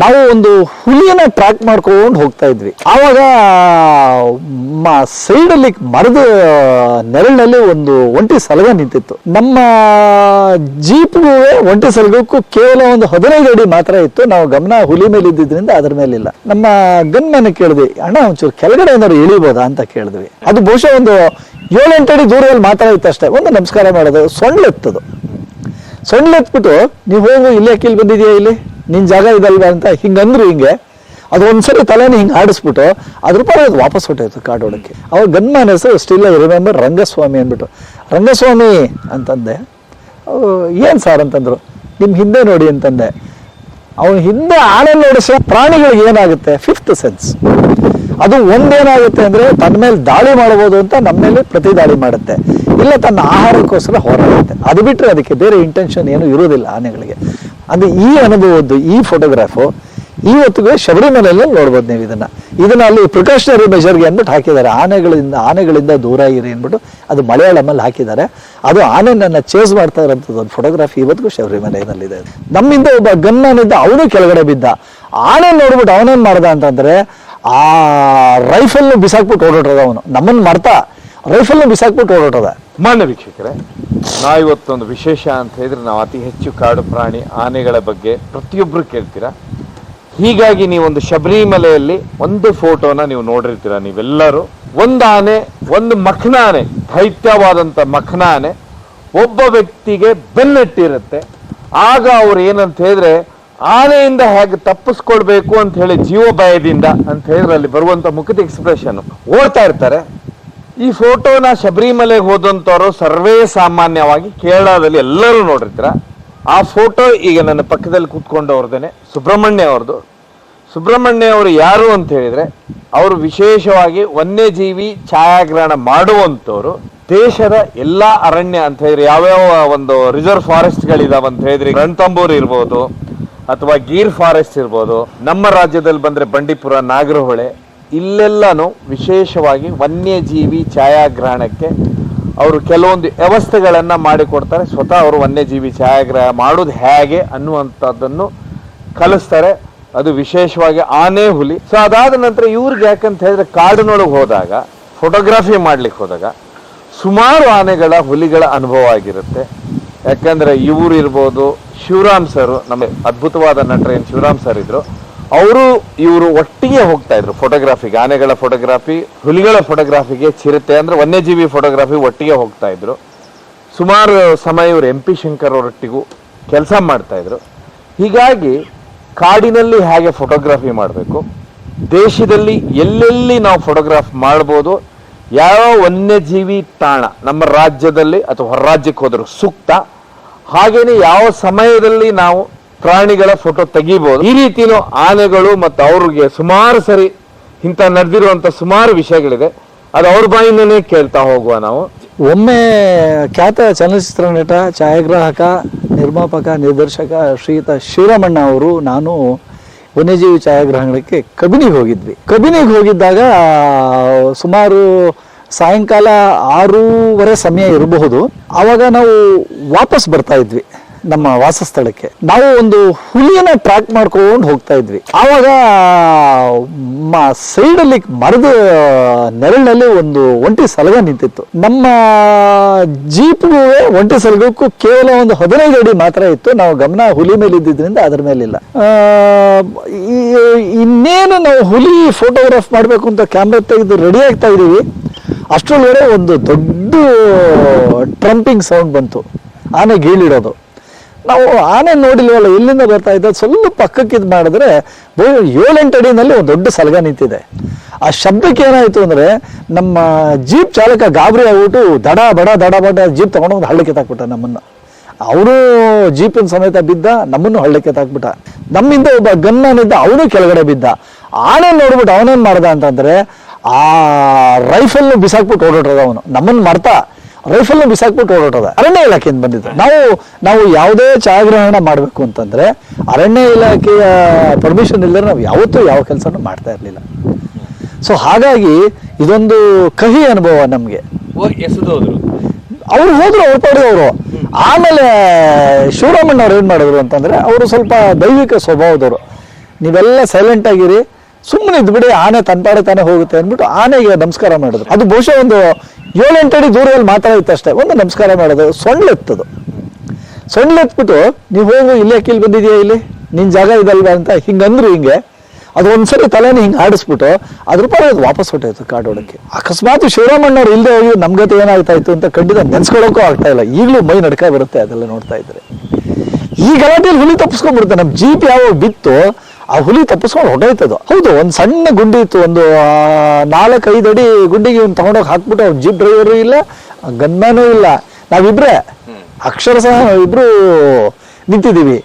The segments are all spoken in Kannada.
ನಾವು ಒಂದು ಹುಲಿಯನ್ನ ಟ್ರ್ಯಾಕ್ ಮಾಡ್ಕೊಂಡು ಹೋಗ್ತಾ ಇದ್ವಿ. ಆವಾಗ ಸೈಡ್ ಅಲ್ಲಿ ಮರದ ನೆರಳಿನಲ್ಲಿ ಒಂದು ಒಂಟಿ ಸಲಗ ನಿಂತಿತ್ತು. ನಮ್ಮ ಜೀಪ್ಗೂ ಒಂಟಿ ಸಲಗಕ್ಕೂ ಕೇವಲ ಒಂದು ಹದಿನೈದು ಅಡಿ ಮಾತ್ರ ಇತ್ತು. ನಾವು ಗಮನ ಹುಲಿ ಮೇಲೆ ಇದ್ದಿದ್ರಿಂದ ಅದ್ರ ಮೇಲೆ ಇಲ್ಲ. ನಮ್ಮ ಗನ್ಮನ್ ಕೇಳಿದ್ವಿ, ಅಣ್ಣ, ಒಂಚೂರು ಕೆಳಗಡೆ ಏನಾದ್ರು ಇಳಿಬೋದಾ ಅಂತ ಕೇಳಿದ್ವಿ. ಅದು ಬಹುಶಃ ಒಂದು ಏಳೆಂಟು ಅಡಿ ದೂರದಲ್ಲಿ ಮಾತ್ರ ಇತ್ತು ಅಷ್ಟೇ. ಒಂದು ನಮಸ್ಕಾರ ಮಾಡೋದು ಸೊಳ್ಳೆತ್ತದು ಸೊಳ್ಳೆತ್ಬಿಟ್ಟು ನೀವು ಹೋಗು, ಇಲ್ಲೇ ಕೀಲ್ ಬಂದಿದ್ಯಾ ಇಲ್ಲಿ? ನಿನ್ ಜಾಗ ಇದಲ್ವಾ ಅಂತ ಹಿಂಗಂದ್ರು ಹಿಂಗೆ, ಅದು ಒಂದ್ಸರಿ ತಲೆನ ಹಿಂಗೆ ಆಡಿಸ್ಬಿಟ್ಟು ಅದ್ರ ಪರ ಅದು ವಾಪಸ್ ಹೊಟ್ಟೋಯ್ತು ಕಾಡೋಡಕ್ಕೆ ಅವಾಗ ಗನ್ಮ್ಯಾನ್ ಹೆಸರು ಸ್ಟಿಲ್ ರಿಮೆಂಬರ್ ರಂಗಸ್ವಾಮಿ ಅಂದ್ಬಿಟ್ಟು. ರಂಗಸ್ವಾಮಿ ಅಂತಂದೆ ಏನು ಸರ್? ಅಂತಂದ್ರು ನಿಮ್ಮ ಹಿಂದೆ ನೋಡಿ ಅಂತಂದೆ. ಅವನ ಹಿಂದೆ ಆಳಲ್ಲಿ ನೋಡಿಸ ಪ್ರಾಣಿಗಳಿಗೆ ಏನಾಗುತ್ತೆ? ಫಿಫ್ತ್ ಸೆನ್ಸ್ ಅದು ಒಂದೇನಾಗುತ್ತೆ ಅಂದ್ರೆ ತನ್ನ ಮೇಲೆ ದಾಳಿ ಮಾಡಬಹುದು ಅಂತ ನಮ್ಮ ಮೇಲೆ ಪ್ರತಿ ದಾಳಿ ಮಾಡುತ್ತೆ. ಇಲ್ಲ ತನ್ನ ಆಹಾರಕ್ಕೋಸ್ಕರ ಹೋರಾಡುತ್ತೆ. ಅದು ಬಿಟ್ಟರೆ ಅದಕ್ಕೆ ಬೇರೆ ಇಂಟೆನ್ಷನ್ ಏನು ಇರೋದಿಲ್ಲ ಆನೆಗಳಿಗೆ. ಅಂದ್ರೆ ಈ ಅನುಭವದ್ದು, ಈ ಫೋಟೋಗ್ರಾಫು ಇವತ್ತಿಗೆ ಶಬರಿಮಲೆಯಲ್ಲಿ ನೋಡ್ಬೋದು ನೀವು ಇದನ್ನ. ಇದನ್ನ ಅಲ್ಲಿ ಪ್ರಿಕಾಷನರಿ ಮೆಷರ್ಗೆ ಅಂದ್ಬಿಟ್ಟು ಹಾಕಿದ್ದಾರೆ. ಆನೆಗಳಿಂದ ಆನೆಗಳಿಂದ ದೂರ ಇರಿ ಅಂದ್ಬಿಟ್ಟು ಅದು ಮಲಯಾಳಮಲ್ಲಿ ಹಾಕಿದ್ದಾರೆ. ಅದು ಆನೆ ನನ್ನ ಚೇಸ್ ಮಾಡ್ತಾ ಇರೋಂಥದ್ದು ಒಂದು ಫೋಟೋಗ್ರಾಫಿ ಇವತ್ತಿಗೂ ಶಬರಿಮಲೆಯಲ್ಲಿದೆ. ನಮ್ಮಿಂದ ಒಬ್ಬ ಗನ್ನನಿದ್ದ ಅವನು ಕೆಳಗಡೆ ಬಿದ್ದ. ಆನೆ ನೋಡ್ಬಿಟ್ಟು ಅವನೇನ್ ಮಾಡ್ದ ಅಂತಂದ್ರೆ, ಆ ರೈಫಲ್ ಬಿಸಾಕ್ಬಿಟ್ಟು ಓಡೋಟದ ಅವನು. ನಮ್ಮನ್ನು ಮರ್ತಾ ರೈಫಲ್ ಬಿಸಾಕ್ಬಿಟ್ಟು ಓಡೋಟದ ಮಾನ್ಯ ವೀಕ್ಷಕರೇ, ನಾವು ಇವತ್ತೊಂದು ವಿಶೇಷ ಅಂತ ಹೇಳಿದ್ರೆ ನಾವು ಅತಿ ಹೆಚ್ಚು ಕಾಡು ಪ್ರಾಣಿ ಆನೆಗಳ ಬಗ್ಗೆ ಪ್ರತಿಯೊಬ್ಬರು ಕೇಳ್ತೀರಾ? ಹೀಗಾಗಿ ನೀವೊಂದು ಶಬರಿಮಲೆಯಲ್ಲಿ ಒಂದು ಫೋಟೋನ ನೀವು ನೋಡಿರ್ತೀರ ನೀವೆಲ್ಲರೂ? ಒಂದು ಆನೆ, ಒಂದು ಮಖನ ಆನೆ ದೈತ್ಯವಾದಂಥ ಮಖನ ಆನೆ, ಒಬ್ಬ ವ್ಯಕ್ತಿಗೆ ಬೆನ್ನಟ್ಟಿರುತ್ತೆ. ಆಗ ಅವ್ರು ಏನಂತ ಹೇಳಿದ್ರೆ, ಆನೆಯಿಂದ ಹೇಗೆ ತಪ್ಪಿಸ್ಕೊಳ್ಬೇಕು ಅಂತ ಹೇಳಿ ಜೀವ ಭಯದಿಂದ ಅಂತ ಹೇಳಿದ್ರೆ ಅಲ್ಲಿ ಬರುವಂತ ಮುಖದ ಎಕ್ಸ್ಪ್ರೆಷನ್ ಓಡ್ತಾ ಇರ್ತಾರೆ. ಈ ಫೋಟೋನ ಶಬರಿಮಲೆಗೆ ಹೋದಂಥವ್ರು ಸರ್ವೇ ಸಾಮಾನ್ಯವಾಗಿ ಕೇರಳದಲ್ಲಿ ಎಲ್ಲರೂ ನೋಡಿರ್ತೀರ. ಆ ಫೋಟೋ ಈಗ ನನ್ನ ಪಕ್ಕದಲ್ಲಿ ಕೂತ್ಕೊಂಡವ್ರದೇನೆ ಸುಬ್ರಹ್ಮಣ್ಯ ಅವ್ರದ್ದು. ಸುಬ್ರಹ್ಮಣ್ಯ ಅವರು ಯಾರು ಅಂತ ಹೇಳಿದ್ರೆ, ಅವರು ವಿಶೇಷವಾಗಿ ವನ್ಯಜೀವಿ ಛಾಯಾಗ್ರಹಣ ಮಾಡುವಂಥವ್ರು ದೇಶದ ಎಲ್ಲ ಅರಣ್ಯ ಅಂತ ಹೇಳಿದ್ರೆ, ಯಾವ್ಯಾವ ಒಂದು ರಿಸರ್ವ್ ಫಾರೆಸ್ಟ್ಗಳಿದಾವೆ ಅಂತ ಹೇಳಿದ್ರೆ ರಣತಂಬೂರ್ ಇರ್ಬೋದು, ಅಥವಾ ಗೀರ್ ಫಾರೆಸ್ಟ್ ಇರ್ಬೋದು, ನಮ್ಮ ರಾಜ್ಯದಲ್ಲಿ ಬಂದ್ರೆ ಬಂಡೀಪುರ, ನಾಗರಹೊಳೆ ಇಲ್ಲೆಲ್ಲಾನು ವಿಶೇಷವಾಗಿ ವನ್ಯಜೀವಿ ಛಾಯಾಗ್ರಹಣಕ್ಕೆ ಅವರು ಕೆಲವೊಂದು ವ್ಯವಸ್ಥೆಗಳನ್ನು ಮಾಡಿಕೊಡ್ತಾರೆ. ಸ್ವತಃ ಅವರು ವನ್ಯಜೀವಿ ಛಾಯಾಗ್ರಹ ಮಾಡೋದು ಹೇಗೆ ಅನ್ನುವಂಥದ್ದನ್ನು ಕಲಿಸ್ತಾರೆ. ಅದು ವಿಶೇಷವಾಗಿ ಆನೆ, ಹುಲಿ. ಸೊ ಅದಾದ ನಂತರ ಇವ್ರಿಗೆ ಯಾಕಂತ ಹೇಳಿದ್ರೆ ಕಾಡಿನೊಳಗೆ ಹೋದಾಗ ಫೋಟೋಗ್ರಫಿ ಮಾಡಲಿಕ್ಕೆ ಹೋದಾಗ ಸುಮಾರು ಆನೆಗಳ, ಹುಲಿಗಳ ಅನುಭವ ಆಗಿರುತ್ತೆ. ಯಾಕಂದರೆ ಇವ್ರು ಇರ್ಬೋದು, ಶಿವರಾಮ್ ಸರ್ ನಮಗೆ ಅದ್ಭುತವಾದ ನಟರೇನು ಶಿವರಾಮ್ ಸರ್ ಇದ್ರು. ಅವರು ಇವರು ಒಟ್ಟಿಗೆ ಹೋಗ್ತಾ ಇದ್ರು ಫೋಟೋಗ್ರಾಫಿಗೆ ಆನೆಗಳ ಫೋಟೋಗ್ರಾಫಿ ಹುಲಿಗಳ ಫೋಟೋಗ್ರಾಫಿಗೆ ಚಿರತೆ ಅಂದ್ರೆ ವನ್ಯಜೀವಿ ಫೋಟೋಗ್ರಾಫಿ ಒಟ್ಟಿಗೆ ಹೋಗ್ತಾ ಇದ್ರು. ಸುಮಾರು ಸಮಯ ಇವರು ಎಂ ಪಿ ಶಂಕರ್ ಅವರೊಟ್ಟಿಗೂ ಕೆಲಸ ಮಾಡ್ತಾ ಇದ್ರು. ಹೀಗಾಗಿ ಕಾಡಿನಲ್ಲಿ ಹೇಗೆ ಫೋಟೋಗ್ರಾಫಿ ಮಾಡಬೇಕು, ದೇಶದಲ್ಲಿ ಎಲ್ಲೆಲ್ಲಿ ನಾವು ಫೋಟೋಗ್ರಾಫ್ ಮಾಡ್ಬೋದು, ಯಾವ ವನ್ಯಜೀವಿ ತಾಣ ನಮ್ಮ ರಾಜ್ಯದಲ್ಲಿ ಅಥವಾ ಹೊರ ರಾಜ್ಯಕ್ಕೆ ಹೋದರೂ ಸೂಕ್ತ ಹಾಗೆಯೇ ಯಾವ ಸಮಯದಲ್ಲಿ ನಾವು ಪ್ರಾಣಿಗಳ ಫೋಟೋ ತೆಗಿಬಹುದು ಈ ರೀತಿನೂ ಆನೆಗಳು ಮತ್ತು ಅವ್ರಿಗೆ ಸುಮಾರು ಸರಿ ಇಂಥ ನಡೆದಿರುವಂತ ಸುಮಾರು ವಿಷಯಗಳಿದೆ. ಅದು ಅವ್ರ ಬಾಯಿಂದನೇ ಕೇಳ್ತಾ ಹೋಗುವ ನಾವು. ಒಮ್ಮೆ ಖ್ಯಾತ ಚಲನಚಿತ್ರ ನಟ, ಛಾಯಾಗ್ರಾಹಕ, ನಿರ್ಮಾಪಕ, ನಿರ್ದೇಶಕ ಶ್ರೀಯುತ ಶಿವರಾಮಣ್ಣ ಅವರು ನಾನು ವನ್ಯಜೀವಿ ಛಾಯಾಗ್ರಹಣಕ್ಕೆ ಕಬಿನಿಗೆ ಹೋಗಿದ್ವಿ. ಕಬಿನಿಗೆ ಹೋಗಿದ್ದಾಗ, ಸುಮಾರು ಸಾಯಂಕಾಲ ಆರೂವರೆ ಸಮಯ ಇರಬಹುದು. ಆವಾಗ ನಾವು ವಾಪಸ್ ಬರ್ತಾ ಇದ್ವಿ. ನಮ್ಮ ವಾಸಸ್ಥಳಕ್ಕೆ. ನಾವು ಒಂದು ಹುಲಿಯನ್ನ ಟ್ರ್ಯಾಕ್ ಮಾಡ್ಕೊಂಡು ಹೋಗ್ತಾ ಇದ್ವಿ. ಆವಾಗ ಸೈಡ್ ಅಲ್ಲಿ ಮರದ ನೆರಳಿನಲ್ಲಿ ಒಂದು ಒಂಟಿ ಸಲಗ ನಿಂತಿತ್ತು. ನಮ್ಮ ಜೀಪ್ಗೂ ಒಂಟಿ ಸಲಗಕ್ಕೂ ಕೇವಲ ಒಂದು ಹದಿನೈದು ಅಡಿ ಮಾತ್ರ ಇತ್ತು. ನಾವು ಗಮನ ಹುಲಿ ಮೇಲೆ ಇದ್ದಿದ್ರಿಂದ ಅದ್ರ ಮೇಲಿಲ್ಲ. ಇನ್ನೇನು ನಾವು ಹುಲಿ ಫೋಟೋಗ್ರಾಫ್ ಮಾಡಬೇಕು ಅಂತ ಕ್ಯಾಮ್ರಾ ತೆಗೆದು ರೆಡಿ ಆಗ್ತಾ ಇದೀವಿ ಅಷ್ಟರೊಳಗಡೆ ಒಂದು ದೊಡ್ಡ ಟ್ರಂಪಿಂಗ್ ಸೌಂಡ್ ಬಂತು. ಆನೆ ಗೀಳಿಡೋದು. ನಾವು ಆನೆ ನೋಡಿಲ್ವಲ್ಲ ಎಲ್ಲಿಂದ ಬರ್ತಾ ಇದ್ದ, ಸ್ವಲ್ಪ ಪಕ್ಕಕ್ಕೆ ಇದು ಮಾಡಿದ್ರೆ ಏಳೆಂಟು ಅಡಿನಲ್ಲಿ ಒಂದು ದೊಡ್ಡ ಸಲಗ ನಿಂತಿದೆ. ಆ ಶಬ್ದಕ್ಕೆ ಏನಾಯ್ತು ಅಂದ್ರೆ, ನಮ್ಮ ಜೀಪ್ ಚಾಲಕ ಗಾಬರಿ ಆಗ್ಬಿಟ್ಟು ದಡ ಬಡ ದಡ ಬಡ ಜೀಪ್ ತಗೊಂಡು ಒಂದು ಹಳ್ಳಕ್ಕೆ ತಾಕ್ಬಿಟ್ಟ ನಮ್ಮನ್ನ. ಅವನು ಜೀಪಿನ ಸಮೇತ ಬಿದ್ದ, ನಮ್ಮನ್ನು ಹಳ್ಳಕ್ಕೆ ತಾಕ್ಬಿಟ್ಟ. ನಮ್ಮಿಂದ ಒಬ್ಬ ಗನ್ನನಿದ್ದ ಅವನು ಕೆಳಗಡೆ ಬಿದ್ದ. ಆನೆ ನೋಡ್ಬಿಟ್ಟು ಅವನೇನ್ ಮಾಡ್ದ ಅಂತಂದ್ರೆ, ಆ ರೈಫಲ್ ಬಿಸಾಕ್ಬಿಟ್ಟು ಓಡಾಡ್ರದ ಅವನು. ನಮ್ಮನ್ನ ಮರ್ತಾ ರೈಫಲ್ ಬಿಸಾಕ್ಬಿಟ್ಟು ಓಡೋಟದ ಅರಣ್ಯ ಇಲಾಖೆಯಿಂದ ಬಂದಿದ್ದು. ನಾವು ನಾವು ಯಾವುದೇ ಛಾಯಾಗ್ರಹಣ ಮಾಡಬೇಕು ಅಂತಂದ್ರೆ ಅರಣ್ಯ ಇಲಾಖೆಯ ಪರ್ಮಿಷನ್ ಇಲ್ಲದ್ರೆ ನಾವು ಯಾವತ್ತೂ ಯಾವ ಕೆಲಸನೂ ಮಾಡ್ತಾ ಇರಲಿಲ್ಲ. ಸೊ ಹಾಗಾಗಿ ಇದೊಂದು ಕಹಿ ಅನುಭವ ನಮಗೆ. ಅವ್ರು ಹೋದ್ರು ಅವ್ರ ಪಾಡಿದವರು ಅವರು ಆಮೇಲೆ ಶಿವರಾಮಣ್ಣ ಅವ್ರು ಏನ್ ಮಾಡಿದ್ರು ಅಂತಂದ್ರೆ ಅವರು ಸ್ವಲ್ಪ ದೈವಿಕ ಸ್ವಭಾವದವರು. ನೀವೆಲ್ಲ ಸೈಲೆಂಟ್ ಆಗಿರಿ ಸುಮ್ಮನೆ ಇದ್ ಬಿಡಿ, ಆನೆ ತನ್ಪಾಡೆ ತಾನೇ ಹೋಗುತ್ತೆ ಅಂದ್ಬಿಟ್ಟು ಆನೆಗೆ ನಮಸ್ಕಾರ ಮಾಡಿದ್ರು. ಅದು ಬಹುಶಃ ಒಂದು ಏಳೆಂಟು ಅಡಿ ದೂರದಲ್ಲಿ ಮಾತಾಡಿತ್ತು ಅಷ್ಟೇ. ಒಂದು ನಮಸ್ಕಾರ ಮಾಡೋದು ಸೊಳ್ಳೆತ್ತದು. ಸೊಳ್ಳೆತ್ಬಿಟ್ಟು, ನೀವು ಹೋಗು, ಇಲ್ಲೇ ಕೀಲ್ ಬಂದಿದ್ಯಾ ಇಲ್ಲಿ? ನಿನ್ ಜಾಗ ಇದಲ್ವಾ ಅಂತ ಹಿಂಗಂದ್ರು ಹಿಂಗೆ. ಅದು ಒಂದ್ಸರಿ ತಲೆನ ಹಿಂಗೆ ಆಡಿಸ್ಬಿಟ್ಟು, ಅದ್ರ ಪರ ಅದು ವಾಪಸ್ ಹೊಟ್ಟೋಯ್ತು ಕಾಡೋಡಕ್ಕೆ ಅಕಸ್ಮಾತ್ ಶಿವರಾಮಣ್ಣವ್ರು ಇಲ್ಲದೆ ಹೋಗಿ ನಮ್ ಗತಿ ಏನಾಗ್ತಾ ಇತ್ತು ಅಂತ ಖಂಡಿತ ನೆನ್ಸ್ಕೊಳ್ಳೋಕ್ಕೂ ಆಗ್ತಾ ಇಲ್ಲ. ಈಗಲೂ ಮೈ ನಡ್ಕ ಬರುತ್ತೆ ಅದೆಲ್ಲ ನೋಡ್ತಾ ಇದ್ರೆ. ಈ ಗಲಾಟೆಯಲ್ಲಿ ಹುಲಿ ತಪ್ಪಿಸ್ಕೊಂಡ್ಬಿಡುತ್ತೆ. ನಮ್ಮ ಜೀಪ್ ಯಾವಾಗ ಬಿತ್ತು ಆ ಹುಲಿ ತಪ್ಪಿಸ್ಕೊಂಡು ಹೊಟ್ಟೋಯ್ತದು ಹೌದು ಒಂದು ಸಣ್ಣ ಗುಂಡಿ ಇತ್ತು ಒಂದು ನಾಲ್ಕೈದು ಅಡಿ ಗುಂಡಿಗೆ ಇವ್ನು ತಗೊಂಡೋಗಿ ಹಾಕ್ಬಿಟ್ಟು ಅವ್ನು ಜೀಪ್ ಡ್ರೈವರು ಇಲ್ಲ ಗನ್ಮ್ಯಾನೂ ಇಲ್ಲ. ನಾವಿಬ್ರೆ. ಅಕ್ಷರಶಃ ನಾವಿಬ್ರು ನಿಂತಿದ್ದೀವಿ.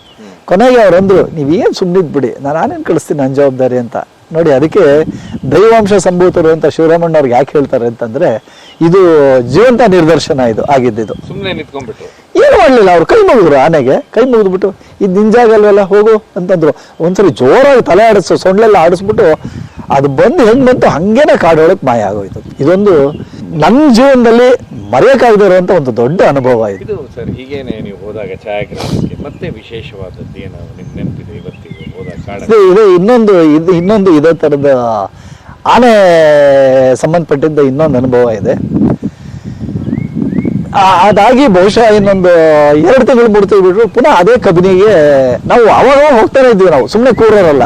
ಕೊನೆಗೆ ಅವ್ರು ಅಂದ್ರು ನೀವೇನು ಸುಮ್ಮನಿದ್ ಬಿಡಿ ನಾನು ನಾನೇನು ಕಳಿಸ್ತೀನಿ ನನ್ನ ಜವಾಬ್ದಾರಿ ಅಂತ. ನೋಡಿ ಅದಕ್ಕೆ ದೈವಾಂಶ ಸಂಭೂತರು ಅಂತ ಶಿವರಾಮಣ್ಣ ಅವ್ರಿಗೆ ಯಾಕೆ ಹೇಳ್ತಾರೆ ಅಂತಂದ್ರೆ ಇದು ಜೀವಂತ ನಿದರ್ಶನ ಇದು ಆಗಿದ್ದು ಸುಮ್ಮನೆ ಏನು ಮಾಡಲಿಲ್ಲ ಅವ್ರು ಕೈ ಮುಗಿದ್ರು ಆನೆಗೆ ಕೈ ಮುಗಿದ್ಬಿಟ್ಟು ಇದು ನಿಂಜಾಗಲ್ವಲ್ಲ ಹೋಗು ಅಂತಂದ್ರು. ಒಂದ್ಸರಿ ಜೋರಾಗಿ ತಲೆ ಆಡಿಸು ಸೊಂಡ್ಲೆಲ್ಲ ಆಡಿಸ್ಬಿಟ್ಟು ಅದು ಬಂದು ಹೆಂಗ್ ಬಂತು ಹಂಗೇನೆ ಕಾಡೊಳಕ್ಕೆ ಮಾಯ ಆಗೋಯ್ತು. ಇದೊಂದು ನನ್ನ ಜೀವನದಲ್ಲಿ ಮರೆಯಕ್ಕಾಗದೇ ಇರುವಂತ ಒಂದು ದೊಡ್ಡ ಅನುಭವ ಇದು. ಇದು ಸರ್ ಹೀಗೇನೆ ನೀವು ಹೋದಾಗ ಛಾಯಾಗ್ರಹಣಕ್ಕೆ ಮತ್ತೆ ವಿಶೇಷವಾದದ್ದು ಏನೋ ನಿಮ್ ನೆನಪಿದೆ ಇವತ್ತಿಗೆ ಹೋದಾಗ ಕಾಡ ಇದು ಇದು ಇನ್ನೊಂದು ಇದು ಇನ್ನೊಂದು ಇದೇ ಥರದ ಆನೆ ಸಂಬಂಧಪಟ್ಟಿದ್ದ ಇನ್ನೊಂದು ಅನುಭವ ಇದೆ. ಆ- ಅದಾಗಿ ಬಹುಶಃ ಇನ್ನೊಂದು ಎರಡು ತಿಂಗಳು ಮೂರು ತಿಂಗಳು ಬಿಟ್ರು ಪುನಃ ಅದೇ ಕಬಿನಿಗೆ ನಾವು ಅವಾಗ ಹೋಗ್ತಾನೆ ಇದ್ವಿ ನಾವು ಸುಮ್ಮನೆ ಕೂರೋರಲ್ಲ.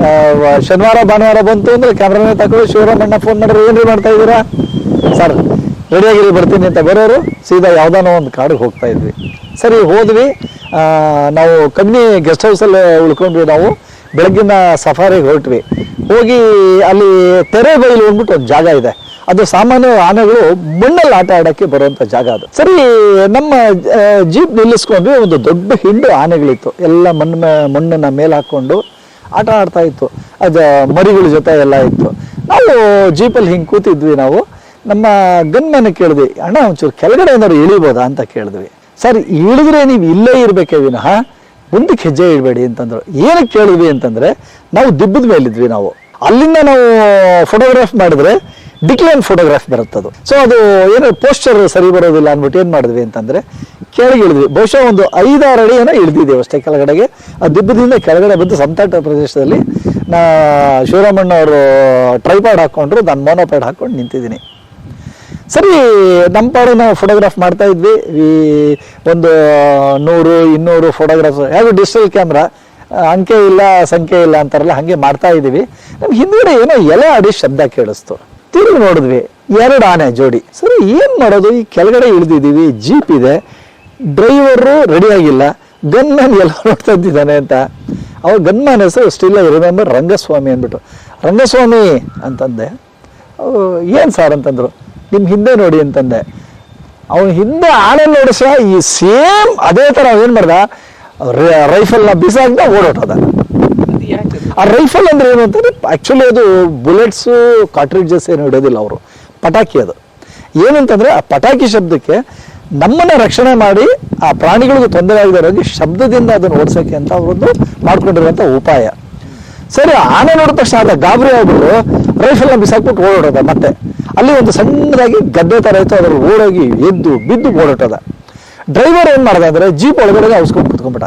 ಆ, ವ- ಶನಿವಾರ ಭಾನುವಾರ ಬಂತು ಅಂದ್ರೆ ಕ್ಯಾಮ್ರಾನೇ ತಗೊಳ್ಳಿ ಶಿವರಾಮಣ್ಣ ಫೋನ್ ಮಾಡಿದ್ರೆ ಏನ್ರಿ ಮಾಡ್ತಾ ಇದ್ದೀರಾ? ಸರ್ ರೆಡಿಯಾಗಿರಿ, ಬರ್ತೀನಿ ಅಂತ ಬರೋರು ಸೀದಾ ಯಾವ್ದಾನೋ ಒಂದು ಕಾಡಿಗೆ ಹೋಗ್ತಾ ಇದ್ವಿ. ಸರಿ, ಹೋದ್ವಿ. ನಾವು ಕಮ್ಮಿ ಗೆಸ್ಟ್ ಹೌಸಲ್ಲಿ ಉಳ್ಕೊಂಡ್ವಿ ನಾವು. ಬೆಳಗ್ಗಿನ ಸಫಾರಿಗೆ ಹೊರಟ್ವಿ. ಹೋಗಿ ಅಲ್ಲಿ ತೆರೆ ಬೈಲು ಅಂದ್ಬಿಟ್ಟು ಒಂದು ಜಾಗ ಇದೆ. ಅದು ಸಾಮಾನ್ಯ ಆನೆಗಳು ಮಣ್ಣಲ್ಲಿ ಆಟ ಆಡಕ್ಕೆ ಬರುವಂತ ಜಾಗ ಅದು. ಸರಿ, ನಮ್ಮ ಜೀಪ್ ನಿಲ್ಲಿಸ್ಕೊಂಡ್ವಿ. ಒಂದು ದೊಡ್ಡ ಹಿಂಡು ಆನೆಗಳಿತ್ತು. ಎಲ್ಲ ಮಣ್ಣ ಮಣ್ಣನ್ನ ಮೇಲೆ ಹಾಕ್ಕೊಂಡು ಆಟ ಆಡ್ತಾ ಇತ್ತು. ಅದು ಮರಿಗಳ ಜೊತೆ ಎಲ್ಲ ಇತ್ತು. ನಾವು ಜೀಪಲ್ಲಿ ಹಿಂಗೆ ಕೂತಿದ್ವಿ ನಾವು. ನಮ್ಮ ಗನ್ಮ್ಯಾನ್ ಕೇಳಿದ್ವಿ ಅಣ್ಣ, ಒಂಚೂರು ಕೆಳಗಡೆ ಏನಾದ್ರು ಇಳಿಬೋದಾ? ಅಂತ ಕೇಳಿದ್ವಿ. ಸರ್, ಇಳಿದ್ರೆ ನೀವು ಇಲ್ಲೇ ಇರಬೇಕೇ ವಿನಃ, ಮುಂದಕ್ಕೆ ಹೆಜ್ಜೆ ಇಡಬೇಡಿ ಅಂತಂದ್ರು. ಏನಕ್ಕೆ ಕೇಳಿದ್ವಿ ಅಂತಂದ್ರೆ, ನಾವು ದಿಬ್ಬದ ಮೇಲಿದ್ವಿ ನಾವು. ಅಲ್ಲಿಂದ ನಾವು ಫೋಟೋಗ್ರಾಫ್ ಮಾಡಿದ್ರೆ ಡಿಕ್ಲೈನ್ ಫೋಟೋಗ್ರಾಫ್ ಬರುತ್ತದು ಸೊ ಅದು ಏನೋ ಪೋಸ್ಟರ್ ಸರಿ ಬರೋದಿಲ್ಲ ಅಂದ್ಬಿಟ್ಟು ಏನು ಮಾಡಿದ್ವಿ ಅಂತಂದ್ರೆ, ಕೆಳಗೆ ಇಳಿದ್ವಿ. ಬಹುಶಃ ಒಂದು ಐದಾರು ಅಡಿ ಏನೋ ಇಳಿದಿದ್ದೇವೆ ಅಷ್ಟೇ ಕೆಳಗಡೆಗೆ. ಆ ದಿಬ್ಬದಿಂದ ಕೆಳಗಡೆ ಬಂದು ಸಂತಾಟ ಪ್ರದೇಶದಲ್ಲಿ ನಾ ಶಿವರಾಮಣ್ಣ ಅವರು ಟ್ರೈಪಾಡ್ ಹಾಕೊಂಡ್ರು, ನಾನು ಮೋನೋಪ್ಯಾಡ್ ಹಾಕೊಂಡು ನಿಂತಿದ್ದೀನಿ. ಸರಿ ನಮ್ಮ ನಾವು ಫೋಟೋಗ್ರಾಫ್ ಮಾಡ್ತಾ ಇದ್ವಿ. ಈ ಒಂದು ನೂರು, ಇನ್ನೂರು ಫೋಟೋಗ್ರಾಫ್ ಯಾವುದು ಡಿಜಿಟಲ್ ಕ್ಯಾಮ್ರಾ ಅಂಕೆ ಇಲ್ಲ ಸಂಖ್ಯೆ ಇಲ್ಲ ಅಂತಾರಲ್ಲ, ಹಾಗೆ ಮಾಡ್ತಾ ಇದ್ದೀವಿ. ನಮ್ಗೆ ಹಿಂದ್ಗಡೆ ಏನೋ ಎಲೆ ಆಡಿ ಶಬ್ದ ಕೇಳಿಸ್ತು. ತಿರುಗಿ ನೋಡಿದ್ವಿ, ಎರಡು ಆನೆ ಜೋಡಿ. ಸರಿ, ಏನು ಮಾಡೋದು? ಈ ಕೆಳಗಡೆ ಇಳಿದಿದ್ದೀವಿ ಜೀಪ್ ಇದೆ. ಡ್ರೈವರು ರೆಡಿಯಾಗಿಲ್ಲ ಆಗಿಲ್ಲ. ಗನ್ಮ್ಯಾನ್ ಎಲ್ಲ ನೋಡ್ತಾ ಇದ್ದಿದ್ದಾನೆ ಅಂತ. ಅವಾಗ ಗನ್ಮ್ಯಾನ್ ಹೆಸರು ಸ್ಟಿಲ್ ರಿಮೆಂಬರ್ ರಂಗಸ್ವಾಮಿ ಅಂದ್ಬಿಟ್ಟು. ರಂಗಸ್ವಾಮಿ ಅಂತಂದೆ. ಏನು ಸರ್ ಅಂತಂದ್ರು? ನಿಮ್ಮ ಹಿಂದೆ ನೋಡಿ ಅಂತಂದೆ. ಅವನ ಹಿಂದೆ ಆನೆ ನೋಡಿಸ ಈ ಸೇಮ್ ಅದೇ ಥರ ಏನು ಮಾಡ್ದ? ರೈಫಲ್ನ ಬಿಸಾಕ್ದ ಓಡೋಟದ. ಆ ರೈಫಲ್ ಅಂದ್ರೆ ಏನು ಅಂತಂದ್ರೆ ಆಕ್ಚುಲಿ ಅದು ಬುಲೆಟ್ಸು ಕಾಟ್ರಿಡ್ಜಸ್ ಏನು ಹಿಡಿಯೋದಿಲ್ಲ ಅವರು. ಪಟಾಕಿ ಅದು. ಏನಂತಂದ್ರೆ ಆ ಪಟಾಕಿ ಶಬ್ದಕ್ಕೆ ನಮ್ಮನ್ನ ರಕ್ಷಣೆ ಮಾಡಿ ಆ ಪ್ರಾಣಿಗಳಿಗೂ ತೊಂದರೆ ಆಗದೆ ಇರೋಗಿ ಶಬ್ದದಿಂದ ಅದನ್ನು ಓಡಿಸೋಕೆ ಅಂತ ಅವರೊಂದು ಮಾಡ್ಕೊಂಡಿರುವಂತ ಉಪಾಯ. ಸರಿ, ಆನೆ ನೋಡಿದ ತಕ್ಷಣ ಅದ ಗಾಬರಿ ಆಗ್ಬಿಟ್ಟು ರೈಫಲ್ನ ಬಿಸಾಕ್ಬಿಟ್ಟು ಓಡೋದ ಮತ್ತೆ. ಅಲ್ಲಿ ಒಂದು ಸಣ್ಣದಾಗಿ ಗದ್ದೆ ಥರ ಇತ್ತು ಅದ್ರ ಓಡೋಗಿ ಎದ್ದು ಬಿದ್ದು ಓಡಾಟದ. ಡ್ರೈವರ್ ಏನು ಮಾಡ್ದ ಅಂದರೆ ಜೀಪ್ ಒಳಗಡೆ ಅವಸ್ಕೊಂಡು ಕುತ್ಕೊಂಡ್ಬಿಟ್ಟ.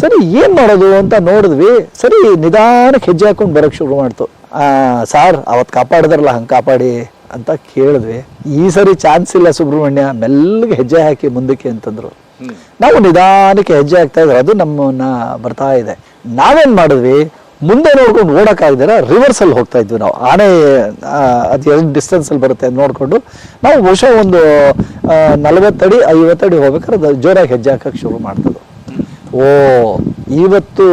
ಸರಿ ಏನು ಮಾಡೋದು ಅಂತ ನೋಡಿದ್ವಿ. ಸರಿ ನಿಧಾನಕ್ಕೆ ಹೆಜ್ಜೆ ಹಾಕೊಂಡು ಬರೋಕ್ಕೆ ಶುರು ಮಾಡ್ತು. ಆ ಸಾರ್ ಅವತ್ತು ಕಾಪಾಡಿದ್ರಲ್ಲ ಹಂಗೆ ಕಾಪಾಡಿ ಅಂತ ಕೇಳಿದ್ವಿ. ಈ ಸರಿ ಚಾನ್ಸ್ ಇಲ್ಲ ಸುಬ್ರಹ್ಮಣ್ಯ ಮೆಲ್ಲಗೆ ಹೆಜ್ಜೆ ಹಾಕಿ ಮುಂದಕ್ಕೆ ಅಂತಂದ್ರು. ನಾವು ನಿಧಾನಕ್ಕೆ ಹೆಜ್ಜೆ ಹಾಕ್ತಾ ಇದ್ರೆ. ಅದು ನಮ್ಮನ್ನ ಬರ್ತಾ ಇದೆ. ನಾವೇನು ಮಾಡಿದ್ವಿ? ಮುಂದೆ ನೋಡ್ಕೊಂಡು ಓಡಕ್ಕಾಗ್ದಿರ ರಿವರ್ಸಲ್ಲಿ ಹೋಗ್ತಾ ಇದ್ವಿ ನಾವು. ಆನೆ ಅದು ಎಷ್ಟು ಡಿಸ್ಟೆನ್ಸಲ್ಲಿ ಬರುತ್ತೆ ನೋಡ್ಕೊಂಡು ನಾವು ಬಹುಶಃ ಒಂದು ನಲವತ್ತಡಿ ಐವತ್ತಡಿ ಹೋಗ್ಬೇಕಾದ್ರೆ ಅದು ಜೋರಾಗಿ ಹೆಜ್ಜೆ ಹಾಕಕ್ ಶುರು ಮಾಡ್ತದೆ. ಓ, ಇವತ್ತು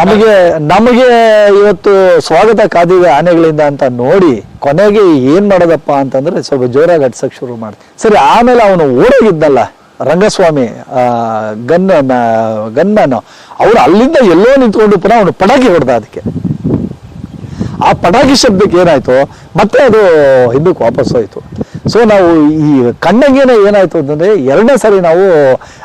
ನಮಗೆ ನಮಗೆ ಇವತ್ತು ಸ್ವಾಗತ ಕಾದಿದೆ ಆನೆಗಳಿಂದ ಅಂತ ನೋಡಿ ಕೊನೆಗೆ ಏನು ಮಾಡೋದಪ್ಪ ಅಂತಂದ್ರೆ ಸ್ವಲ್ಪ ಜೋರಾಗಿ ಅಡ್ಸಕ್ ಶುರು ಮಾಡ್ತೀವಿ ಸರಿ, ಆಮೇಲೆ ಅವನು ಓಡೋಗಿದ್ದಲ್ಲ ರಂಗಸ್ವಾಮಿ ಗನ್ನ ಗನ್ ಅವ್ರು ಅಲ್ಲಿಂದ ಎಲ್ಲೋ ನಿಂತ್ಕೊಂಡು ಪುನಃ ಅವನು ಪಟಾಕಿ ಹೊಡೆದ ಅದಕ್ಕೆ. ಆ ಪಟಾಕಿ ಶಬ್ದಕ್ಕೆ ಏನಾಯ್ತು, ಮತ್ತೆ ಅದು ಹಿಂದಕ್ಕೆ ವಾಪಸ್ ಹೋಯ್ತು. ಸೊ ನಾವು ಈ ಕಣ್ಣಂಗೇನೆ ಏನಾಯ್ತು ಅಂತಂದ್ರೆ, ಎರಡನೇ ಸಾರಿ ನಾವು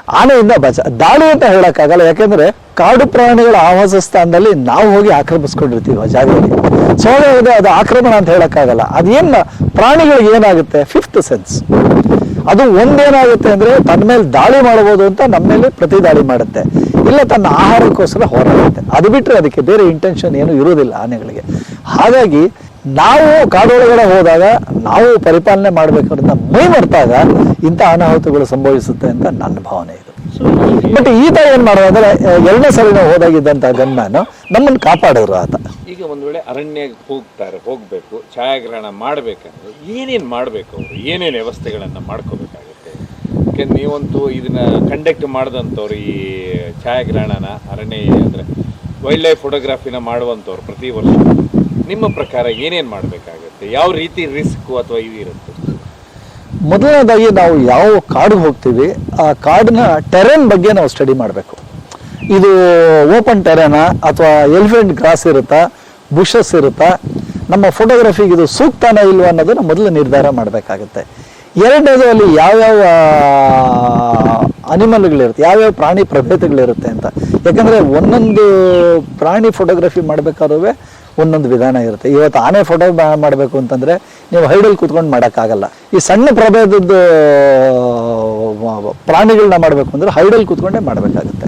ಆನೆಯಿಂದ ಬಚ ದಾಳಿ ಅಂತ ಹೇಳಕ್ಕಾಗಲ್ಲ. ಯಾಕೆಂದ್ರೆ, ಕಾಡು ಪ್ರಾಣಿಗಳ ಆವಾಸ ಸ್ಥಾನದಲ್ಲಿ ನಾವು ಹೋಗಿ ಆಕ್ರಮಿಸ್ಕೊಂಡಿರ್ತೀವಿ ಆ ಜಾಗದಲ್ಲಿ. ಸೊ ಅದು ಆಕ್ರಮಣ ಅಂತ ಹೇಳಕ್ಕಾಗಲ್ಲ. ಅದೇನ್ ಪ್ರಾಣಿಗಳಿಗೆ ಏನಾಗುತ್ತೆ? ಫಿಫ್ತ್ ಸೆನ್ಸ್ ಅದು ಒಂದೇನಾಗುತ್ತೆ ಅಂದ್ರೆ ತನ್ನ ಮೇಲೆ ದಾಳಿ ಮಾಡಬಹುದು ಅಂತ ನಮ್ಮ ಮೇಲೆ ಪ್ರತಿ ದಾಳಿ ಮಾಡುತ್ತೆ. ಇಲ್ಲ, ತನ್ನ ಆಹಾರಕ್ಕೋಸ್ಕರ ಹೋರಾಡುತ್ತೆ. ಅದು ಬಿಟ್ಟರೆ ಅದಕ್ಕೆ ಬೇರೆ ಇಂಟೆನ್ಷನ್ ಏನು ಇರೋದಿಲ್ಲ ಆನೆಗಳಿಗೆ. ಹಾಗಾಗಿ ನಾವು ಕಾಡೊಳಗಡೆ ಹೋದಾಗ, ನಾವು ಪರಿಪಾಲನೆ ಮಾಡಬೇಕಂತ ಮೈ ಮರ್ತಾಗ ಇಂಥ ಅನಾಹುತಗಳು ಸಂಭವಿಸುತ್ತೆ ಅಂತ ನನ್ನ ಭಾವನೆ ಇದು. ಬಟ್ ಈತ ಏನ್ ಮಾಡೋದು ಅಂದ್ರೆ, ಎರಡನೇ ಸಲ ಹೋದಾಗಿದ್ದಂತ ಗನ್ಮ್ಯಾನ್ ನಮ್ಮನ್ನು ಕಾಪಾಡಿದ್ರು ಆತ. ಈಗ ಒಂದ್ ವೇಳೆ ಅರಣ್ಯಕ್ಕೆ ಹೋಗ್ತಾರೆ, ಹೋಗ್ಬೇಕು, ಛಾಯಾಗ್ರಹಣ ಮಾಡ್ಬೇಕಂದ್ರೆ ಏನೇನ್ ಮಾಡ್ಬೇಕು ಅವರು? ಏನೇನ್ ವ್ಯವಸ್ಥೆಗಳನ್ನ ಮಾಡ್ಕೋಬೇಕಾಗುತ್ತೆ ಯಾಕೆಂದ್ರೆ ನೀವಂತೂ ಇದನ್ನ ಕಂಡಕ್ಟ್ ಮಾಡಿದಂಥವ್ರು ಈ ಛಾಯಾಗ್ರಹಣನ, ಅರಣ್ಯ ಅಂದರೆ ವೈಲ್ಡ್ ಲೈಫ್ ಫೋಟೋಗ್ರಾಫಿನ ಮಾಡುವಂಥವ್ರು ಪ್ರತಿ ವರ್ಷ. ನಿಮ್ಮ ಪ್ರಕಾರ ಏನೇನು ಮಾಡಬೇಕಾಗುತ್ತೆ? ಯಾವ ರೀತಿ ರಿಸ್ಕ್ ಅಥವಾ ಇದು ಇರುತ್ತೆ? ಮೊದಲನೇದಾಗಿ ನಾವು ಯಾವ ಕಾಡಿಗೆ ಹೋಗ್ತೀವಿ, ಆ ಕಾಡಿನ ಟೆರೆನ್ ಬಗ್ಗೆ ನಾವು ಸ್ಟಡಿ ಮಾಡಬೇಕು. ಇದು ಓಪನ್ ಟೆರೆನ ಅಥವಾ ಎಲಿಫೆಂಟ್ ಗ್ರಾಸ್ ಇರುತ್ತಾ ಬುಷಸ್ ಇರುತ್ತಾ, ನಮ್ಮ ಫೋಟೋಗ್ರಫಿಗೆ ಇದು ಸೂಕ್ತನ ಇಲ್ವಾ ಅನ್ನೋದನ್ನ ಮೊದಲು ನಿರ್ಧಾರ ಮಾಡಬೇಕಾಗುತ್ತೆ. ಎರಡನೇದು ಅಲ್ಲಿ ಯಾವ್ಯಾವ ಅನಿಮಲ್ಗಳಿರುತ್ತೆ, ಯಾವ್ಯಾವ ಪ್ರಾಣಿ ಪ್ರಭೇದಗಳಿರುತ್ತೆ ಅಂತ. ಯಾಕಂದರೆ ಒಂದೊಂದು ಪ್ರಾಣಿ ಫೋಟೋಗ್ರಫಿ ಮಾಡಬೇಕಾದ್ರೂ ಒಂದೊಂದು ವಿಧಾನ ಇರುತ್ತೆ. ಇವತ್ತು ಆನೆ ಫೋಟೋ ಮಾಡಬೇಕು ಅಂತಂದರೆ ನೀವು ಹೈಡಲ್ ಕೂತ್ಕೊಂಡು ಮಾಡೋಕ್ಕಾಗಲ್ಲ. ಈ ಸಣ್ಣ ಪ್ರಭೇದದ್ದು ಪ್ರಾಣಿಗಳನ್ನ ಮಾಡಬೇಕು ಅಂದರೆ ಹೈಡಲ್ ಕೂತ್ಕೊಂಡೇ ಮಾಡಬೇಕಾಗುತ್ತೆ.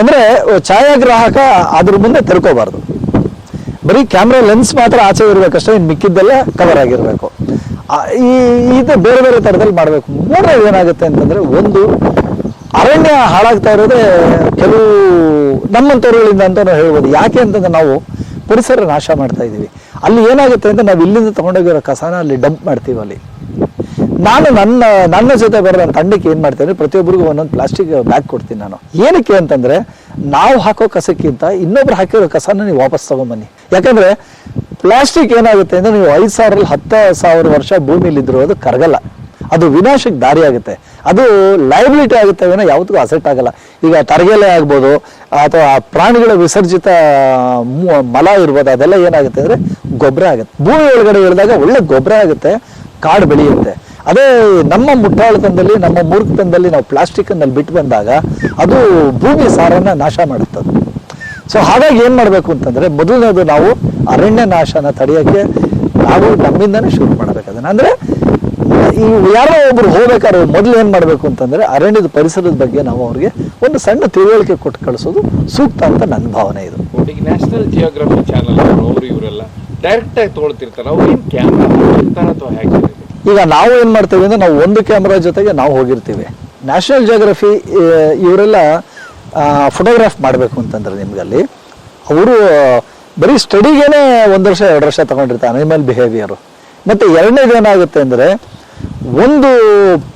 ಅಂದರೆ, ಛಾಯಾಗ್ರಾಹಕ ಅದ್ರ ಮುಂದೆ ತಿರ್ಕೋಬಾರ್ದು. ಬರೀ ಕ್ಯಾಮ್ರಾ ಲೆನ್ಸ್ ಮಾತ್ರ ಆಚೆ ಇರಬೇಕಷ್ಟೇ ಇನ್ನು ಮಿಕ್ಕಿದ್ದೆಲ್ಲ ಕವರ್ ಆಗಿರ್ಬೇಕು. ಈ, ಇದು ಬೇರೆ ಬೇರೆ ಥರದಲ್ಲಿ ಮಾಡಬೇಕು. ಮೂರನೇದು ಏನಾಗುತ್ತೆ ಅಂತಂದ್ರೆ ಒಂದು, ಅರಣ್ಯ ಹಾಳಾಗ್ತಾ ಇರೋದೇ ಕೆಲವು ನಮ್ಮಂಥವ್ರುಗಳಿಂದ ಅಂತ ನಾವು ಹೇಳ್ಬೋದು. ಯಾಕೆ ಅಂತಂದ್ರೆ ನಾವು ಪರಿಸರ ನಾಶ ಮಾಡ್ತಾ ಇದ್ದೀವಿ. ಅಲ್ಲಿ ಏನಾಗುತ್ತೆ ಅಂದರೆ ನಾವು ಇಲ್ಲಿಂದ ತಗೊಂಡೋಗಿರೋ ಕಸನ ಅಲ್ಲಿ ಡಂಪ್ ಮಾಡ್ತೀವಿ ಅಲ್ಲಿ. ನಾನು ನನ್ನ ನನ್ನ ಜೊತೆ ಬರೋ ನನ್ನ ತಂಡಕ್ಕೆ ಮಾಡ್ತೀನಿ ಮಾಡ್ತೇನೆ, ಪ್ರತಿಯೊಬ್ಬರಿಗೂ ಒಂದೊಂದು ಪ್ಲಾಸ್ಟಿಕ್ ಬ್ಯಾಗ್ ಕೊಡ್ತೀನಿ ನಾನು. ಏನಕ್ಕೆ ಅಂತಂದ್ರೆ ನಾವು ಹಾಕೋ ಕಸಕ್ಕಿಂತ ಇನ್ನೊಬ್ರು ಹಾಕಿರೋ ಕಸನ ನೀವು ವಾಪಸ್ ತಗೊಂಬನ್ನಿ. ಯಾಕಂದ್ರೆ ಪ್ಲಾಸ್ಟಿಕ್ ಏನಾಗುತ್ತೆ ಅಂದ್ರೆ ನೀವು ಐದು ಸಾವಿರಲ್ಲಿ ಹತ್ತು ಸಾವಿರ ವರ್ಷ ಭೂಮಿಲಿ ಇದ್ರು ಅದು ಕರಗಲ್ಲ. ಅದು ವಿನಾಶಕ್ಕೆ ದಾರಿ ಆಗುತ್ತೆ ಅದು ಲೈಬಿಲಿಟಿ ಆಗುತ್ತೆ ಏನೋ ಯಾವುದಕ್ಕೂ ಅಸೆಟ್ ಆಗಲ್ಲ. ಈಗ ತರಗೆಲೆ ಆಗ್ಬೋದು, ಅಥವಾ ಪ್ರಾಣಿಗಳ ವಿಸರ್ಜಿತ ಮಲ ಇರ್ಬೋದು, ಅದೆಲ್ಲ ಏನಾಗುತ್ತೆ ಅಂದ್ರೆ ಗೊಬ್ಬರ ಆಗುತ್ತೆ. ಭೂಮಿ ಒಳಗಡೆ ಇಳಿದಾಗ ಒಳ್ಳೆ ಗೊಬ್ಬರ ಆಗುತ್ತೆ, ಕಾಡು ಬೆಳೆಯುತ್ತೆ. ಅದೇ ನಮ್ಮ ಮುಟ್ಟಾಳತನದಲ್ಲಿ ನಮ್ಮ ಮೂರ್ಖತನದಲ್ಲಿ ನಾವು ಪ್ಲಾಸ್ಟಿಕ್ ಅನ್ನ ಬಿಟ್ಟು ಬಂದಾಗ ಅದು ಭೂಮಿ ಸಾರನ್ನ ನಾಶ ಮಾಡುತ್ತದೆ. ಸೊ ಹಾಗಾಗಿ ಏನು ಮಾಡಬೇಕು ಅಂತಂದ್ರೆ, ಮೊದಲನೇದು ನಾವು ಅರಣ್ಯ ನಾಶನ ತಡೆಯಕ್ಕೆ ನಾವು ನಮ್ಮಿಂದನೇ ಶುರು ಮಾಡ್ಬೇಕು ಅಂದ್ರೆ, ಈ ಯಾರೋ ಒಬ್ರು ಹೋಗ್ಬೇಕಾದ್ರೆ ಮೊದಲು ಏನು ಮಾಡಬೇಕು ಅಂತಂದ್ರೆ, ಅರಣ್ಯದ ಪರಿಸರದ ಬಗ್ಗೆ ನಾವು ಅವ್ರಿಗೆ ಒಂದು ಸಣ್ಣ ತಿಳುವಳಿಕೆ ಕೊಟ್ಟು ಕಳಿಸೋದು ಸೂಕ್ತ ಅಂತ ನನ್ನ ಭಾವನೆ ಇದು. ಈಗ ನ್ಯಾಷನಲ್ ಜಿಯೋಗ್ರಫಿ ಚಾನಲ್ ಅವರು ಇವರೆಲ್ಲ ಡೈರೆಕ್ಟ್ ಆಗಿ ತೊಗೊಳ್ತಿರ್ತಾರೆ. ಅವ್ರು ಏನ್ ಕ್ಯಾಮ್ರಾ ಅಥವಾ ಹೇಗೆ ಈಗ ನಾವು ಏನು ಮಾಡ್ತೀವಿ ಅಂದ್ರೆ ನಾವು ಒಂದು ಕ್ಯಾಮ್ರಾ ಜೊತೆಗೆ ನಾವು ಹೋಗಿರ್ತೀವಿ. ನ್ಯಾಷನಲ್ ಜಿಯೋಗ್ರಫಿ ಇವರೆಲ್ಲ ಫೋಟೋಗ್ರಾಫ್ ಮಾಡಬೇಕು ಅಂತಂದ್ರೆ ನಿಮಗಲ್ಲಿ. ಅವರು, ಬರೀ ಸ್ಟಡಿಗೇನೆ ಒಂದು ವರ್ಷ, ಎರಡು ವರ್ಷ ತಗೊಂಡಿರ್ತಾರೆ ಅನಿಮಲ್ ಬಿಹೇವಿಯರು ಮತ್ತೆ ಎರಡನೇದು ಏನಾಗುತ್ತೆ ಅಂದ್ರೆ, ಒಂದು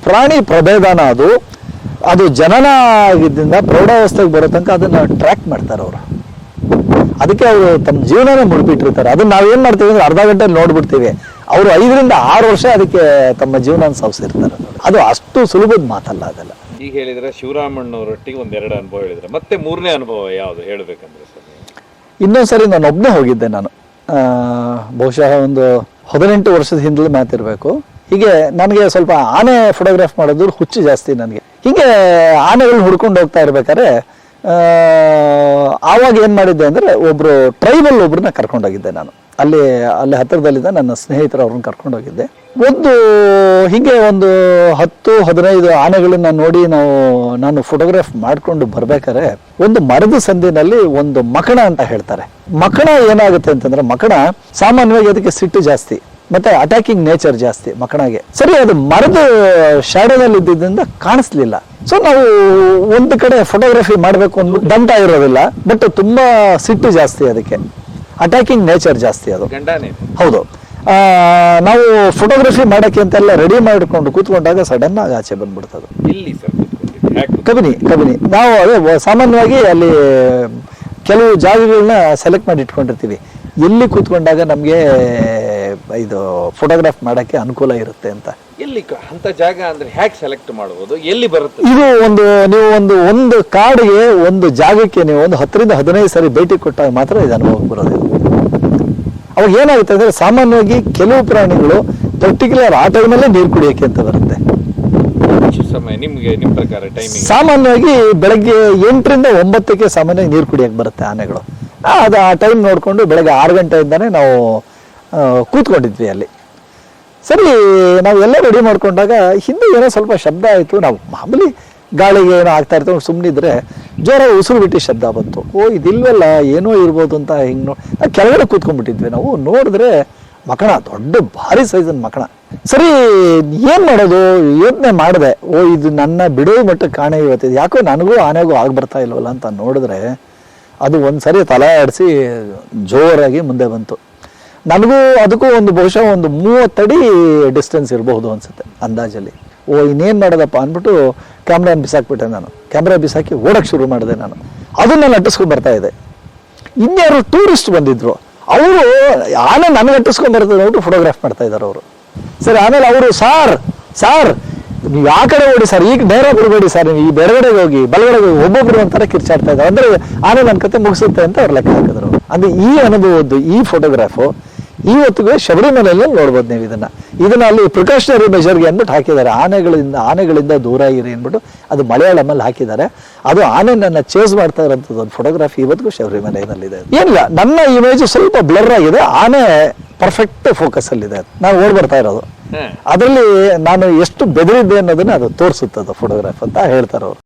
ಪ್ರಾಣಿ ಪ್ರಭೇದನ ಅದು ಅದು ಜನನ ಆಗಿದ್ದರಿಂದ ಪ್ರೌಢಾವಸ್ಥೆಗೆ ಬರೋ ತನಕ ಅದನ್ನ ಟ್ರ್ಯಾಕ್ ಮಾಡ್ತಾರೆ ಅವರು. ಅದಕ್ಕೆ ಅವರು ತಮ್ಮ ಜೀವನನೇ ಮುಡ್ಬಿಟ್ಟಿರ್ತಾರೆ ಅದನ್ನ ನಾವೇನ್ ಮಾಡ್ತೀವಿ ಅಂದ್ರೆ ಅರ್ಧ ಗಂಟೆ ನೋಡ್ಬಿಡ್ತೀವಿ. ಅವರು ಐದರಿಂದ ಆರು ವರ್ಷ ಅದಕ್ಕೆ ತಮ್ಮ ಜೀವನ ಸಾಗಿಸಿರ್ತಾರೆ. ಅದು ಅಷ್ಟು ಸುಲಭದ ಮಾತಲ್ಲ ಅದೆಲ್ಲ. ಈಗ ಹೇಳಿದ್ರೆ ಶಿವರಾಮಣ್ಣವರೊಟ್ಟಿಗೆ ಒಂದೆರಡು ಅನುಭವ ಹೇಳಿದ್ರೆ ಮತ್ತೆ ಮೂರನೇ ಅನುಭವ ಯಾವುದು ಹೇಳಬೇಕಂದ್ರೆ ಸರ್? ಇನ್ನೊಂದ್ಸರಿ ನಾನು ಒಬ್ಬನೇ ಹೋಗಿದ್ದೆ ನಾನು. ಬಹುಶಃ ಒಂದು ಹದಿನೆಂಟು ವರ್ಷದ ಹಿಂದಲೇ ಮಾತಿರಬೇಕು. ಹೀಗೆ ನನಗೆ ಸ್ವಲ್ಪ ಆನೆ ಫೋಟೋಗ್ರಾಫ್ ಮಾಡೋದು ಹುಚ್ಚು ಜಾಸ್ತಿ ನನಗೆ. ಹೀಗೆ ಆನೆಗಳನ್ನ ಹುಡ್ಕೊಂಡು ಹೋಗ್ತಾ ಇರ್ಬೇಕಾದ್ರೆ ಆವಾಗ ಏನು ಮಾಡಿದ್ದೆ ಅಂದರೆ ಒಬ್ಬರು ಟ್ರೈಬಲ್ ಒಬ್ಬರನ್ನ ಕರ್ಕೊಂಡೋಗಿದ್ದೆ ನಾನು. ಅಲ್ಲಿ ಅಲ್ಲಿ ಹತ್ತಿರದಲ್ಲಿದ್ದ ನನ್ನ ಸ್ನೇಹಿತರು ಅವ್ರನ್ನ ಕರ್ಕೊಂಡೋಗಿದ್ದೆ ಒಂದು ಹೀಗೆ ಒಂದು ಹತ್ತು, ಹದಿನೈದು ಆನೆಗಳನ್ನ ನೋಡಿ ನಾವು, ನಾನು ಫೋಟೋಗ್ರಾಫ್ ಮಾಡ್ಕೊಂಡು ಬರ್ಬೇಕಾದ್ರೆ ಒಂದು ಮರದ ಸಂದಿನಲ್ಲಿ ಒಂದು ಮಕಣ ಅಂತ ಹೇಳ್ತಾರೆ. ಮಕಣ ಏನಾಗುತ್ತೆ ಅಂತಂದ್ರೆ ಮಕಣ ಸಾಮಾನ್ಯವಾಗಿ ಅದಕ್ಕೆ ಸಿಟ್ಟು ಜಾಸ್ತಿ. ಮತ್ತೆ ಅಟ್ಯಾಕಿಂಗ್ ನೇಚರ್ ಜಾಸ್ತಿ ಮಕಣಗೆ ಸರಿ ಅದು ಮರದ ಶಾಡೋದಲ್ಲಿ ಇದ್ದಿದ್ದರಿಂದ ಕಾಣಿಸ್ಲಿಲ್ಲ. ಸೊ ನಾವು ಒಂದು ಕಡೆ ಫೋಟೋಗ್ರಫಿ ಮಾಡಬೇಕು ಅಂದ್ಬಿಟ್ಟು ದಂಟ ಇರೋದಿಲ್ಲ ಬಟ್ ತುಂಬಾ ಸಿಟ್ಟು ಜಾಸ್ತಿ ಅದಕ್ಕೆ. ಅಟ್ಯಾಕಿಂಗ್ ನೇಚರ್ ಜಾಸ್ತಿ ಅದು. ಹೌದು. ನಾವು ಫೋಟೋಗ್ರಫಿ ಮಾಡಕ್ಕೆ ಅಂತೆಲ್ಲ ರೆಡಿ ಮಾಡಿಕೊಂಡು ಕೂತ್ಕೊಂಡಾಗ ಸಡನ್ ಆಗಿ ಆಚೆ ಬಂದ್ಬಿಡ್ತದೆ. ಕಬಿನಿ ಕಬಿನಿ. ನಾವು ಅದೇ ಸಾಮಾನ್ಯವಾಗಿ ಅಲ್ಲಿ ಕೆಲವು ಜಾಗಗಳನ್ನ ಸೆಲೆಕ್ಟ್ ಮಾಡಿ ಇಟ್ಕೊಂಡಿರ್ತೀವಿ. ಎಲ್ಲಿ ಕೂತ್ಕೊಂಡಾಗ ನಮಗೆ ಇದು ಫೋಟೋಗ್ರಾಫ್ ಮಾಡೋಕ್ಕೆ ಅನುಕೂಲ ಇರುತ್ತೆ ಅಂತ. ಎಲ್ಲಿ ಕ- ಅಂತ ಜಾಗ ಅಂದ್ರೆ ಹ್ಯಾಕ್ ಸೆಲೆಕ್ಟ್ ಮಾಡಬಹುದು ಎಲ್ಲಿ ಬರುತ್ತೆ? ಇದು ಒಂದು ನೀವು ಒಂದು ಒಂದು ಕಾಡಿಗೆ ಒಂದು ಜಾಗಕ್ಕೆ ನೀವು ಒಂದು ಹತ್ತರಿಂದ ಹದಿನೈದು ಸಾರಿ ಭೇಟಿ ಕೊಟ್ಟಾಗ ಮಾತ್ರ ಇದು ಅನುಭವಕ್ಕೆ ಬರೋದು. ಇದು. ಅವಾಗ ಏನಾಗುತ್ತೆ ಅಂದ್ರೆ ಸಾಮಾನ್ಯವಾಗಿ ಕೆಲವು ಪ್ರಾಣಿಗಳು ಪರ್ಟಿಕ್ಯುಲರ್ ಆ ಟೈಮಲ್ಲೇ ನೀರು ಕುಡಿಯೋಕೆ ಅಂತ ಬರುತ್ತೆ. ಸಮಯ ನಿಮ್ಗೆ ನಿಮ್ ಪ್ರಕಾರ ಟೈಮಿಂಗ್ ಸಾಮಾನ್ಯವಾಗಿ ಬೆಳಗ್ಗೆ ಎಂಟರಿಂದ ಒಂಬತ್ತಕ್ಕೆ ಸಾಮಾನ್ಯವಾಗಿ ನೀರು ಕುಡಿಯಕ್ಕೆ ಬರುತ್ತೆ ಆನೆಗಳು. ಆ, ಅದು ಆ ಟೈಮ್ ನೋಡಿಕೊಂಡು ಬೆಳಗ್ಗೆ ಆರು ಗಂಟೆಯಿಂದಾನೆ ನಾವು ಕೂತ್ಕೊಂಡಿದ್ವಿ ಅಲ್ಲಿ. ಸರಿ, ನಾವು ಎಲ್ಲ ರೆಡಿ ಮಾಡ್ಕೊಂಡಾಗ ಹಿಂದೆ ಏನೋ ಸ್ವಲ್ಪ ಶಬ್ದ ಆಯಿತು. ನಾವು ಮಾಮೂಲಿ ಗಾಳಿಗೆ ಏನೋ ಆಗ್ತಾ ಇರ್ತವೆ ಸುಮ್ಮನಿದ್ರೆ ಜೋರಾಗಿ ಉಸಿರು ಬಿಟ್ಟು ಶಬ್ದ ಬಂತು. ಓ, ಇದಿಲ್ವಲ್ಲ, ಏನೋ ಇರ್ಬೋದು ಅಂತ ಹಿಂಗೆ ನೋಡಿ ನಾವು ಕೆಳಗಡೆ ಕೂತ್ಕೊಂಡ್ಬಿಟ್ಟಿದ್ವಿ ನಾವು. ನೋಡಿದ್ರೆ ಮಕಣ, ದೊಡ್ಡ ಭಾರಿ ಸೈಜನ್ ಮಕಣ. ಸರಿ, ಏನು ಮಾಡೋದು? ಯೋಚನೆ ಮಾಡಿದೆ. ಓ, ಇದು ನನ್ನ ಬಿಡೋ ಮಟ್ಟಕ್ಕೆ ಕಾಣೆ ಇವತ್ತಿದೆ ಯಾಕೋ ನನಗೂ ಆನೆಗೂ ಆಗಿ ಬರ್ತಾ ಇಲ್ವಲ್ಲ ಅಂತ ನೋಡಿದ್ರೆ ಅದು ಒಂದು ಸರಿ ತಲೆ ಆಡಿಸಿ ಜೋರಾಗಿ ಮುಂದೆ ಬಂತು. ನನಗೂ ಅದಕ್ಕೂ ಒಂದು ಬಹುಶಃ ಒಂದು ಮೂವತ್ತಡಿ ಡಿಸ್ಟೆನ್ಸ್ ಇರಬಹುದು ಅನ್ಸುತ್ತೆ ಅಂದಾಜಲ್ಲಿ. ಓ, ಇನ್ನೇನು ಮಾಡೋದಪ್ಪ ಅಂದ್ಬಿಟ್ಟು ಕ್ಯಾಮ್ರಾನ ಬಿಸಾಕ್ಬಿಟ್ಟೆ ನಾನು. ಕ್ಯಾಮ್ರಾ ಬಿಸಾಕಿ ಓಡಕ್ಕೆ ಶುರು ಮಾಡಿದೆ ನಾನು. ಅದನ್ನ ನಟಿಸ್ಕೊಂಡು ಬರ್ತಾ ಇದೆ. ಇನ್ಯಾರು ಟೂರಿಸ್ಟ್ ಬಂದಿದ್ರು. ಅವರು ಆನೆ ನನಗೆ ಅಟ್ಟಿಸ್ಕೊಂಡು ಬರ್ತದೆ ನೋಡ್ಬಿಟ್ಟು ಫೋಟೋಗ್ರಾಫ್ ಮಾಡ್ತಾ ಇದ್ದಾರೆ ಅವರು. ಸರಿ, ಆಮೇಲೆ ಅವರು, ಸಾರ್ ಸಾರ್, ನೀವು ಆ ಕಡೆ ಓಡಿ ಸರ್? ಈಗ ನೇರ ಬಿಡಬೇಡಿ ಸರ್ ನೀವು. ಈ ಬೆಳಗಡೆಗೆ ಹೋಗಿ, ಬಲಗಡೆಗೆ ಹೋಗಿ ಒಬ್ಬೊಬ್ರು ಒಂಥರ ಕಿರ್ಚಾಡ್ತಾ ಇದ್ದಾರೆ. ಅಂದ್ರೆ ಆನೆ ನನ್ನ ಕತೆ ಮುಗಿಸುತ್ತೆ ಅಂತ ಅವ್ರು ಲೆಕ್ಕ ಹಾಕಿದ್ರು. ಅಂದ್ರೆ ಈ ಅನುಭವದ್ದು, ಈ ಫೋಟೋಗ್ರಾಫು ಇವತ್ತಿಗೂ ಶಬರಿಮಲೆಯಲ್ಲಿ ನೋಡ್ಬೋದು ನೀವು ಇದನ್ನ. ಇದನ್ನ ಅಲ್ಲಿ ಪ್ರಿಕಾಷನರಿ ಮೆಷರ್ಗೆ ಅಂದ್ಬಿಟ್ಟು ಹಾಕಿದ್ದಾರೆ. ಆನೆಗಳಿಂದ ಆನೆಗಳಿಂದ ದೂರ ಇರಿ ಅಂದ್ಬಿಟ್ಟು ಅದು ಮಲಯಾಳಮಲ್ಲಿ ಹಾಕಿದ್ದಾರೆ. ಅದು ಆನೆ ನನ್ನ ಚೇಸ್ ಮಾಡ್ತಾ ಇರೋಂಥದ್ದು ಒಂದು ಫೋಟೋಗ್ರಾಫಿ ಇವತ್ತಿಗೂ ಶಬರಿಮಲೆಯಲ್ಲಿದೆ ಏನಿಲ್ಲ ನನ್ನ ಇಮೇಜ್ ಸ್ವಲ್ಪ ಬ್ಲರ್ ಆಗಿದೆ. ಆನೆ ಪರ್ಫೆಕ್ಟ್ ಫೋಕಸ್ ಅಲ್ಲಿದೆ ನಾನು ಓಡ್ ಬರ್ತಾ ಇರೋದು. ಅದರಲ್ಲಿ ನಾನು ಎಷ್ಟು ಬೆದರಿದ್ದೆ ಅನ್ನೋದನ್ನ ಅದು ತೋರಿಸುತ್ತೆ ಅದು ಫೋಟೋಗ್ರಾಫ್ ಅಂತ ಹೇಳ್ತಾರೆ ಅವರು.